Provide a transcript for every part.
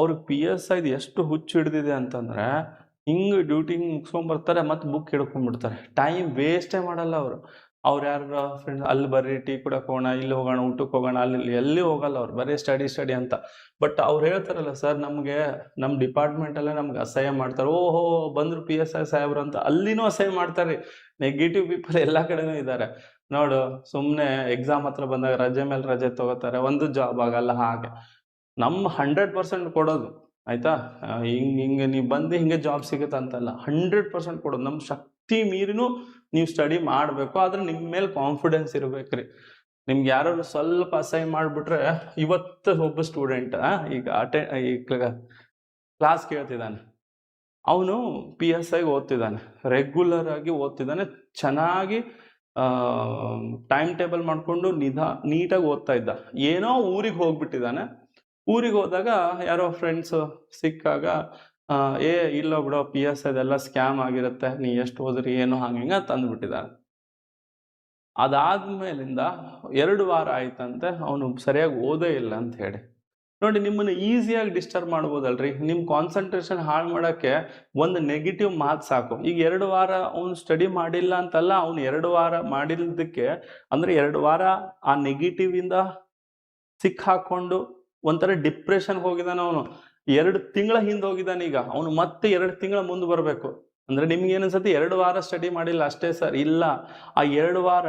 ಅವ್ರಿಗೆ P S ಐದು ಎಷ್ಟು ಹುಚ್ಚು ಹಿಡ್ದಿದೆ ಅಂತಂದ್ರೆ ಹಿಂಗೆ ಡ್ಯೂಟಿ ಮುಗಿಸ್ಕೊಂಬರ್ತಾರೆ ಮತ್ತೆ ಬುಕ್ ಹಿಡ್ಕೊಂಡ್ಬಿಡ್ತಾರೆ. ಟೈಮ್ ವೇಸ್ಟೇ ಮಾಡಲ್ಲ ಅವರು. ಅವ್ರು ಯಾರ ಫ್ರೆಂಡ್ ಅಲ್ಲಿ ಬರ್ರಿ ಟೀ ಕುಡಕ್ಕೆ ಹೋಗೋಣ, ಇಲ್ಲಿ ಹೋಗೋಣ ಊಟಕ್ಕೆ ಹೋಗೋಣ, ಅಲ್ಲಿ ಎಲ್ಲಿ ಹೋಗಲ್ಲ ಅವ್ರು. ಬರೀ ಸ್ಟಡಿ ಸ್ಟಡಿ ಅಂತ. ಬಟ್ ಅವ್ರು ಹೇಳ್ತಾರಲ್ಲ ಸರ್ ನಮಗೆ ನಮ್ಮ ಡಿಪಾರ್ಟ್ಮೆಂಟಲ್ಲೇ ನಮ್ಗೆ ಅಸಹ್ಯ ಮಾಡ್ತಾರೆ. ಓಹೋ, ಬಂದ್ರು ಪಿ ಎಸ್ ಐ ಸಾಹೇಬ್ರು ಅಂತ ಅಲ್ಲಿನೂ ಅಸಹ್ಯ ಮಾಡ್ತಾರೆ. ನೆಗೆಟಿವ್ ಪೀಪಲ್ ಎಲ್ಲ ಕಡೆನೂ ಇದ್ದಾರೆ. ನೋಡು ಸುಮ್ಮನೆ ಎಕ್ಸಾಮ್ ಹತ್ರ ಬಂದಾಗ ರಜೆ ಮೇಲೆ ರಜೆ ತಗೋತಾರೆ. ಒಂದು ಜಾಬ್ ಆಗಲ್ಲ, ಹಾಗೆ. ನಮ್ಮ ಹಂಡ್ರೆಡ್ ಪರ್ಸೆಂಟ್ ಕೊಡೋದು, ಆಯ್ತಾ? ಹಿಂಗೆ, ಹಿಂಗ್ ನೀವು ಬಂದು ಹಿಂಗೆ ಜಾಬ್ ಸಿಗುತ್ತೆ ಅಂತಲ್ಲ ಹಂಡ್ರೆಡ್ ಪರ್ಸೆಂಟ್ ಕೊಡೋದು. ನಮ್ಮ ಶಕ್ತಿ ಮೀರಿನೂ ನೀವು ಸ್ಟಡಿ ಮಾಡಬೇಕು, ಆದ್ರೆ ನಿಮ್ಮ ಮೇಲೆ ಕಾನ್ಫಿಡೆನ್ಸ್ ಇರಬೇಕ್ರಿ ನಿಮ್ಗೆ ಯಾರು ಸ್ವಲ್ಪ ಅಸೈನ್ ಮಾಡಿಬಿಟ್ರೆ, ಇವತ್ತು ಒಬ್ಬ ಸ್ಟೂಡೆಂಟ್ ಈಗ ಅಟೆ ಈಗ ಕ್ಲಾಸ್ ಕೇಳ್ತಿದ್ದಾನೆ. ಅವನು ಪಿ ಎಸ್ ಐಗೆ ಓದ್ತಿದ್ದಾನೆ ರೆಗ್ಯುಲರ್ ಆಗಿ ಓದ್ತಿದ್ದಾನೆ, ಚೆನ್ನಾಗಿ ಟೈಮ್ ಟೇಬಲ್ ಮಾಡಿಕೊಂಡು ನಿಧಾ, ನೀಟಾಗಿ ಓದ್ತಾ ಇದ್ದ. ಏನೋ ಊರಿಗೆ ಹೋಗ್ಬಿಟ್ಟಿದ್ದಾನೆ ಊರಿಗೆ ಹೋದಾಗ ಯಾರೋ ಫ್ರೆಂಡ್ಸ್ ಸಿಕ್ಕಾಗ ಏ, ಇಲ್ಲ ಬಿಡೋ ಪಿ ಎಸ್ ಅದೆಲ್ಲ ಸ್ಕ್ಯಾಮ್ ಆಗಿರುತ್ತೆ, ನೀ ಎಷ್ಟು ಹೋದ್ರಿ ಏನು ಹಂಗೆ ತಂದ್ಬಿಟ್ಟಿದ್ದಾನೆ ಅದಾದ್ಮೇಲಿಂದ ಎರಡು ವಾರ ಆಯ್ತಂತೆ, ಅವನು ಸರಿಯಾಗಿ ಓದೇ ಇಲ್ಲ ಅಂತ ಹೇಳಿ. ನೋಡಿ, ನಿಮ್ಮನ್ನು ಈಸಿಯಾಗಿ ಡಿಸ್ಟರ್ಬ್ ಮಾಡ್ಬೋದಲ್ರಿ. ನಿಮ್ಮ ಕಾನ್ಸಂಟ್ರೇಷನ್ ಹಾಳು ಮಾಡೋಕ್ಕೆ ಒಂದು ನೆಗೆಟಿವ್ ಮಾತು ಸಾಕು. ಈಗ ಎರಡು ವಾರ ಅವನು ಸ್ಟಡಿ ಮಾಡಿಲ್ಲ ಅಂತಲ್ಲ, ಅವನು ಎರಡು ವಾರ ಮಾಡಿಲ್ಲದಕ್ಕೆ ಅಂದರೆ ಎರಡು ವಾರ ಆ ನೆಗೆಟಿವಿಂದ ಇಂದ ಸಿಕ್ ಹಾಕೊಂಡು ಒಂಥರ ಡಿಪ್ರೆಷನ್ ಹೋಗಿದ್ದಾನೆ ಅವನು. ಎರಡು ತಿಂಗಳ ಹಿಂದೆ ಹೋಗಿದ್ದಾನೆ ಈಗ. ಅವನು ಮತ್ತೆ ಎರಡು ತಿಂಗಳ ಮುಂದೆ ಬರಬೇಕು. ಅಂದ್ರೆ ನಿಮ್ಗೆ ಏನನ್ಸತ್ತೆ? ಎರಡು ವಾರ ಸ್ಟಡಿ ಮಾಡಿಲ್ಲ ಅಷ್ಟೇ ಸರ್ ಇಲ್ಲ. ಆ ಎರಡು ವಾರ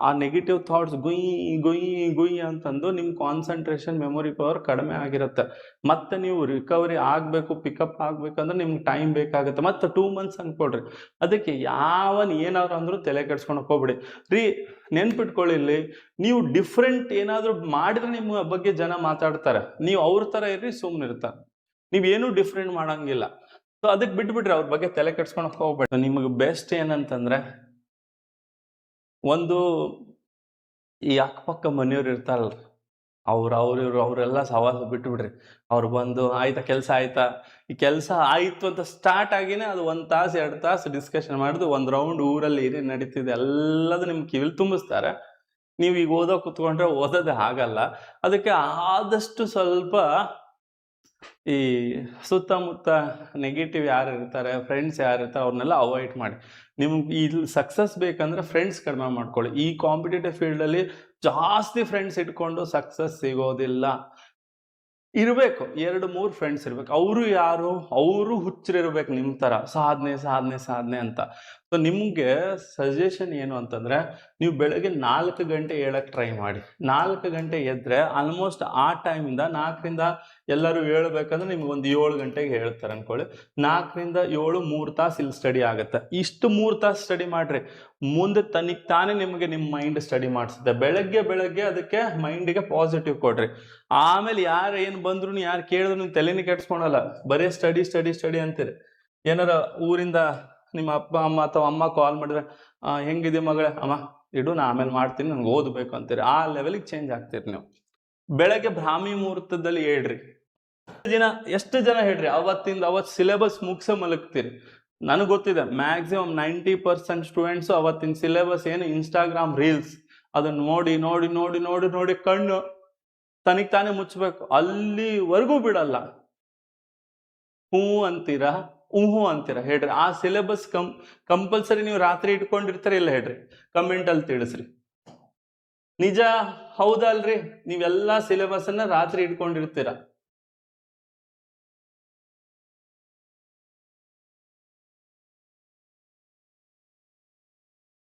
ಆ ನೆಗೆಟಿವ್ ಥಾಟ್ಸ್ ಗುಯ್ ಗುಯ್ ಗುಯ್ ಅಂತಂದು ನಿಮ್ಮ ಕಾನ್ಸಂಟ್ರೇಷನ್ ಮೆಮೊರಿ ಪವರ್ ಕಡಿಮೆ ಆಗಿರುತ್ತೆ. ಮತ್ತೆ ನೀವು ರಿಕವರಿ ಆಗಬೇಕು ಪಿಕಪ್ ಆಗಬೇಕಂದ್ರೆ ನಿಮ್ಗೆ ಟೈಮ್ ಬೇಕಾಗುತ್ತೆ. ಮತ್ತೆ ಟೂ ಮಂತ್ಸ್ ಅಂದ್ಕೊಡ್ರಿ ಅದಕ್ಕೆ ಯಾವನ್ ಏನಾದ್ರು ಅಂದ್ರೂ ತಲೆ ಕೆಡ್ಸ್ಕೊಂಡು ಹೋಗ್ಬಿಡಿ. ರೀ, ನೆನ್ಪಿಟ್ಕೊಳ್ಳಿ ನೀವು ಡಿಫ್ರೆಂಟ್ ಏನಾದ್ರು ಮಾಡಿದ್ರೆ ನಿಮ್ಮ ಬಗ್ಗೆ ಜನ ಮಾತಾಡ್ತಾರೆ. ನೀವು ಅವ್ರ ತರ ಇರ್ರಿ ಸುಮ್ಮನೆ ಇರ್ತಾರೆ ನೀವೇನು ಡಿಫ್ರೆಂಟ್ ಮಾಡಂಗಿಲ್ಲ. ಸೊ ಅದಕ್ಕೆ ಬಿಟ್ಬಿಟ್ರೆ ಅವ್ರ ಬಗ್ಗೆ ತಲೆ ಕೆಡ್ಸ್ಕೊಳಕ್ ಹೋಗ್ಬೇಡ. ನಿಮಗೆ ಬೆಸ್ಟ್ ಏನಂತಂದ್ರೆ, ಒಂದು ಈ ಅಕ್ಕಪಕ್ಕ ಮನೆಯವ್ರು ಇರ್ತಾರಲ್ಲ ಅವ್ರು ಅವ್ರು, ಇವ್ರು, ಅವರೆಲ್ಲ ಸವಾಸ ಬಿಟ್ಬಿಡ್ರಿ. ಅವ್ರು ಬಂದು, ಆಯ್ತಾ, ಕೆಲಸ ಆಯ್ತಾ? ಈ ಕೆಲಸ ಆಯ್ತು ಅಂತ ಸ್ಟಾರ್ಟ್ ಆಗಿನೇ ಅದು ಒಂದ್ ತಾಸು, ಎರಡು ತಾಸು ಡಿಸ್ಕಷನ್ ಮಾಡಿದ್ದು ಒಂದ್ ರೌಂಡ್ ಊರಲ್ಲಿ ಏನೇ ನಡೀತಿದೆ ಎಲ್ಲದು ನಿಮ್ ಕಿವಿಲ್ ತುಂಬಿಸ್ತಾರೆ. ನೀವು ಈಗ ಓದೋ ಕುತ್ಕೊಂಡ್ರೆ ಓದೋದೇ ಆಗಲ್ಲ. ಅದಕ್ಕೆ ಆದಷ್ಟು ಸ್ವಲ್ಪ ಈ ಸುತ್ತಮುತ್ತ ನೆಗೆಟಿವ್ ಯಾರು ಇರ್ತಾರೆ ಫ್ರೆಂಡ್ಸ್ ಯಾರು ಇರ್ತಾರೆ, ಅವ್ರನ್ನೆಲ್ಲ ಅವಾಯ್ಡ್ ಮಾಡಿ. ನಿಮ್ಗೆ ಇಲ್ಲಿ ಸಕ್ಸಸ್ ಬೇಕಂದ್ರೆ ಫ್ರೆಂಡ್ಸ್ ಕಡಿಮೆ ಮಾಡ್ಕೊಳ್ಳಿ. ಈ ಕಾಂಪಿಟೇಟಿವ್ ಫೀಲ್ಡಲ್ಲಿ ಜಾಸ್ತಿ ಫ್ರೆಂಡ್ಸ್ ಇಟ್ಕೊಂಡು ಸಕ್ಸಸ್ ಸಿಗೋದಿಲ್ಲ. ಇರಬೇಕು. ಎರಡು, ಮೂರು ಫ್ರೆಂಡ್ಸ್ ಇರಬೇಕು. ಅವರು ಯಾರು? ಅವರು ಹುಚ್ಚರಿರ್ಬೇಕು ನಿಮ್ಮ ಥರ ಸಾಧನೆ ಸಾಧನೆ ಸಾಧನೆ ಅಂತ. ಸೊ ನಿಮಗೆ ಸಜೆಷನ್ ಏನು ಅಂತಂದರೆ, ನೀವು ಬೆಳಗ್ಗೆ ನಾಲ್ಕು ಗಂಟೆ ಹೇಳಕ್ಕೆ ಟ್ರೈ ಮಾಡಿ. ನಾಲ್ಕು ಗಂಟೆ ಎದ್ರೆ ಆಲ್ಮೋಸ್ಟ್ ಆ ಟೈಮಿಂದ ನಾಲ್ಕರಿಂದ ಎಲ್ಲರೂ ಹೇಳ್ಬೇಕಂದ್ರೆ ನಿಮ್ಗೆ ಒಂದು ಏಳು ಗಂಟೆಗೆ ಹೇಳ್ತಾರೆ ಅಂದ್ಕೊಳ್ಳಿ ನಾಲ್ಕರಿಂದ ಏಳು, ಮೂರು ತಾಸು ಇಲ್ಲಿ ಸ್ಟಡಿ ಆಗುತ್ತೆ. ಇಷ್ಟು ಮೂರು ತಾಸು ಸ್ಟಡಿ ಮಾಡಿರಿ. ಮುಂದೆ ತನಿಗೆ ತಾನೇ ನಿಮಗೆ ನಿಮ್ಮ ಮೈಂಡ್ ಸ್ಟಡಿ ಮಾಡಿಸುತ್ತೆ. ಬೆಳಗ್ಗೆ ಬೆಳಗ್ಗೆ ಅದಕ್ಕೆ ಮೈಂಡಿಗೆ ಪಾಸಿಟಿವ್ ಕೊಡ್ರಿ. ಆಮೇಲೆ ಯಾರು ಏನು ಬಂದ್ರು ಯಾರು ಕೇಳಿದ್ರು ತಲೆನೇ ಕೆಡ್ಸ್ಕೊಳಲ್ಲ. ಬರೀ ಸ್ಟಡಿ ಸ್ಟಡಿ ಸ್ಟಡಿ ಅಂತೀರಿ. ಏನಾರ ಊರಿಂದ ನಿಮ್ಮ ಅಪ್ಪ, ಅಮ್ಮ ಅಥವಾ ಅಮ್ಮ ಕಾಲ್ ಮಾಡಿದ್ರೆ ಹೆಂಗಿದೆ ಮಗಳೇ? ಅಮ್ಮ, ಇಡು, ನಾ ಆಮೇಲೆ ಮಾಡ್ತೀನಿ ನನ್ಗೆ ಓದಬೇಕು ಅಂತೀರಿ. ಆ ಲೆವೆಲಿಗೆ ಚೇಂಜ್ ಆಗ್ತೀರಿ ನೀವು. ಬೆಳಗ್ಗೆ ಬ್ರಾಹ್ಮಿ ಮುಹೂರ್ತದಲ್ಲಿ ಹೇಳ್ರಿ. ದಿನ, ಎಷ್ಟು ಜನ ಹೇಳ್ರಿ? ಅವತ್ತಿಂದ ಅವತ್ತು ಸಿಲೆಬಸ್ ಮುಗಿಸ ಮಲಗ್ತೀರಿ. ನನಗೆ ಗೊತ್ತಿದೆ ಮ್ಯಾಕ್ಸಿಮಮ್ ನೈಂಟಿ ಪರ್ಸೆಂಟ್ ಸ್ಟೂಡೆಂಟ್ಸ್ ಅವತ್ತಿನ ಸಿಲೆಬಸ್ ಏನು ಇನ್ಸ್ಟಾಗ್ರಾಮ್ ರೀಲ್ಸ್ ಅದನ್ನ ನೋಡಿ ನೋಡಿ ನೋಡಿ ನೋಡಿ ನೋಡಿ ಕಣ್ಣು ತನಿಗೆ ತಾನೇ ಮುಚ್ಚಬೇಕು. ಅಲ್ಲಿವರೆಗೂ ಬಿಡಲ್ಲ. ಹ್ಞೂ ಅಂತೀರಾ? ಹ್ಞೂ ಅಂತೀರಾ? ಹೇಳ್ರಿ. ಆ ಸಿಲೆಬಸ್ ಕಂ ಕಂಪಲ್ಸರಿ ನೀವು ರಾತ್ರಿ ಇಟ್ಕೊಂಡಿರ್ತಾರೆ ಇಲ್ಲ ಹೇಳ್ರಿ? ಕಮೆಂಟ್ ಅಲ್ಲಿ ತಿಳಿಸ್ರಿ. ನಿಜ? ಹೌದಲ್ರಿ? ನೀವೆಲ್ಲಾ ಸಿಲೆಬಸ್ ಅನ್ನ ರಾತ್ರಿ ಇಟ್ಕೊಂಡಿರ್ತೀರ?